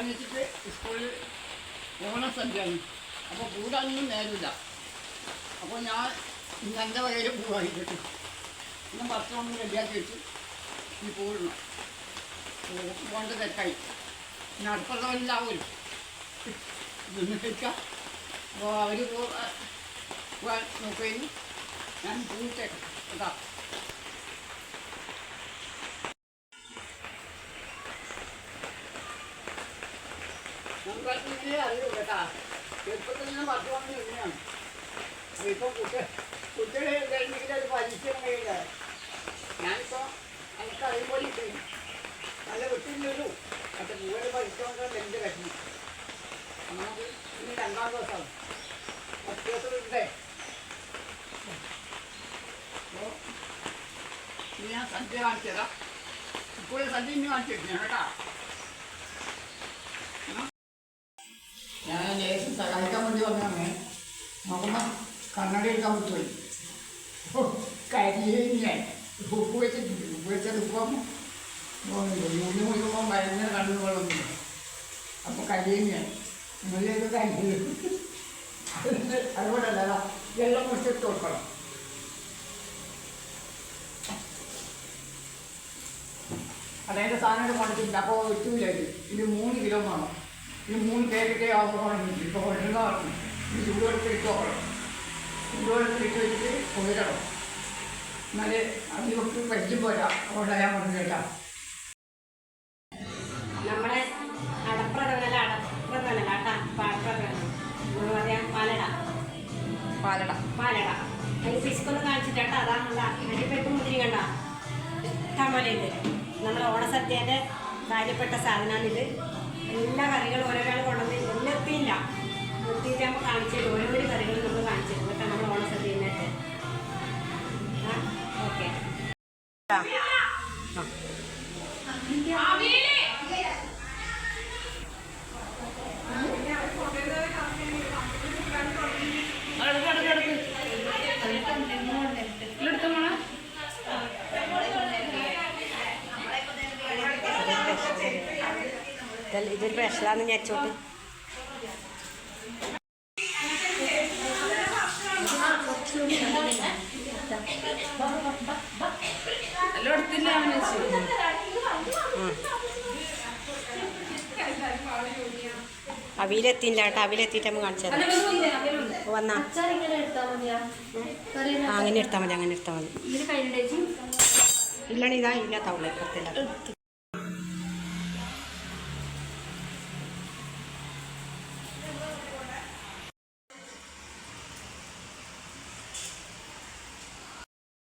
ഓണിച്ചിട്ട് സ്കൂളിൽ ഓണസദ്യയാണ് അപ്പോൾ കൂടാനൊന്നും നേരില്ല അപ്പോൾ ഞാൻ ഇന്ന് എന്റെ വകയിൽ പൂവായിട്ട് ഇന്ന് ഭക്ഷണമൊന്നും റെഡിയാക്കി വെച്ച് ഈ പൂവിടണം. പോകേണ്ട തെറ്റായി. പിന്നെ അടുപ്പുള്ളവരില്ലാവൂല്ലോ നിന്ന് കഴിക്കാം അപ്പോൾ അവർ പോകാൻ നോക്കുകയും ഞാൻ പൂവിട്ടേക്കാം. കേട്ടോ? നമുക്കിങ്ങനെ അറിയൂ കേട്ടാ ചെറുപ്പത്തിൽ നിന്ന് പത്ത് മണി ഇങ്ങനെയാണ് ഇപ്പോൾ കുട്ടി കുട്ടികളെ കഴിഞ്ഞെങ്കിൽ അത് പരിചയം കഴിയില്ല ഞാനിപ്പോൾ എനിക്ക് ഇട്ടേ നല്ല വിട്ടില്ലല്ലോ മറ്റേ പൂവരെ പരിശ്രമം എന്റെ വിഷമം ഇനി രണ്ടാം ദിവസമാണ് പത്ത് ദിവസം ഉണ്ടേ അപ്പോൾ ഞാൻ സദ്യ കാണിച്ചു തരാം ഇപ്പോൾ സദ്യ ഇനി കാണിച്ചു കേട്ടാ ഞാൻ ലേശം സഹായിക്കാൻ വേണ്ടി വന്നതാണ്. നോക്കുമ്പോൾ കണ്ണട എടുക്കാൻ പറ്റുമോ? കരിയേ ഉപ്പ് വെച്ചിട്ടുണ്ട്. ഉപ്പ് ഇപ്പം യൂണി മുഴുവൻ ഭയങ്കര കണ്ണു വെള്ളമില്ല അപ്പോൾ കരിയെ നിങ്ങളിലേക്ക് കരി അതുകൊണ്ടല്ല വെള്ളം മുറിച്ചിട്ട് കൊടുക്കണം. അതായത് സാധനം കൊണ്ടിട്ടില്ല അപ്പോൾ ഇത്. ഇത് മൂന്ന് കിലോ വേണം. ഇത് മൂന്ന് പേരൊക്കെ ആവുമ്പോൾ ഇപ്പോൾ കൊണ്ടുവന്ന ഇത് ചൂടുവെള്ളത്തിൽ ഇട്ട് നോക്കണം ചൂടുവെള്ളത്തിൽ ഇട്ട് വെച്ചിട്ട് കുതിരണം എന്നാലേ അതിലൊട്ട് പരിചയം പോരാ. അതുകൊണ്ട് ഞാൻ പറഞ്ഞു കേട്ടാ. നമ്മളെ അടപ്രഥമല്ല അടപ്രഥമല്ല കേട്ടാ. പറയാം പാലട. പാലട. പാലട. അതിന് ഫിസ്കൊന്ന് കാണിച്ചിട്ടാ അതാ കണ്ട അടിപ്പെട്ട് മുതിരി കണ്ട. ഇഷ്ടംപോലെയുണ്ട് നമ്മുടെ ഓണസദ്യന്റെ കാര്യപ്പെട്ട സാധനമാണിത് എല്ലാ കറികളും ഓരോരാൾ കൊണ്ടുവന്ന് എല്ലാം എത്തിയില്ല എത്തിയിട്ട് നമ്മൾ കാണിച്ചത് ഓരോ ഓരോരോ കറികളും നമ്മൾ കാണിച്ചത് കേട്ടോ നമ്മുടെ ഓണസദ്യന്റെ ആ. ഓക്കെ ഇതൊരു പ്രശ്നമാണെന്ന് ഞെച്ചോട്ട് അവിയിലെത്തിയില്ല കേട്ടോ. അവിയിലെത്തിയിട്ട് നമ്മൾ കാണിച്ചത് വന്നാ. അങ്ങനെ എടുത്താൽ മതി അങ്ങനെ എടുത്താൽ മതി. ഇല്ലാണ്ട് ഇതാ ഇല്ലാത്ത അവളെ പുറത്തില്ല